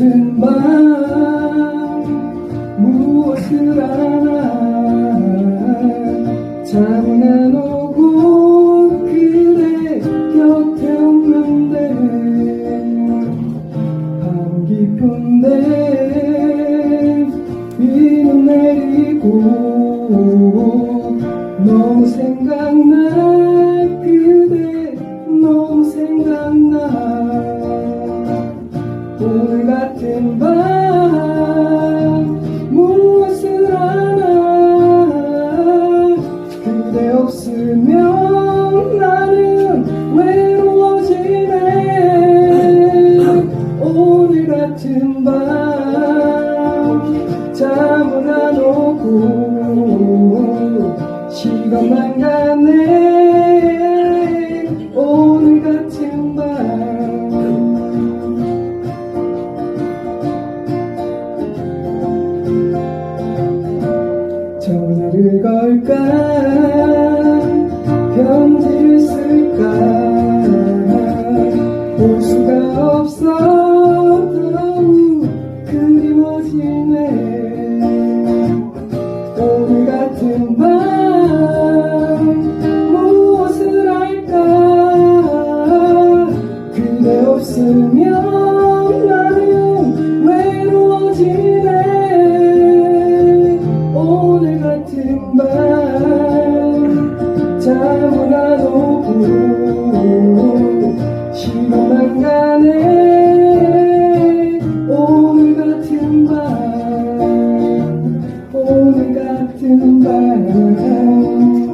같은 밤 무엇을 하나 잠은 안 오고 그대 곁에 없는데 밤 깊은데 비는 내리고 너무 생각나? 그대 너무 생각나? 같은 밤 무엇을 하나 그대 없으면 나는 외로워지네. 오늘 같은 밤 잠은 안 오고 시간만 가 전화를 걸까? 편지를 쓸까? 볼 수가 없어. 그리워지네 시간만 가네. 오늘 같은 밤 오늘 같은 밤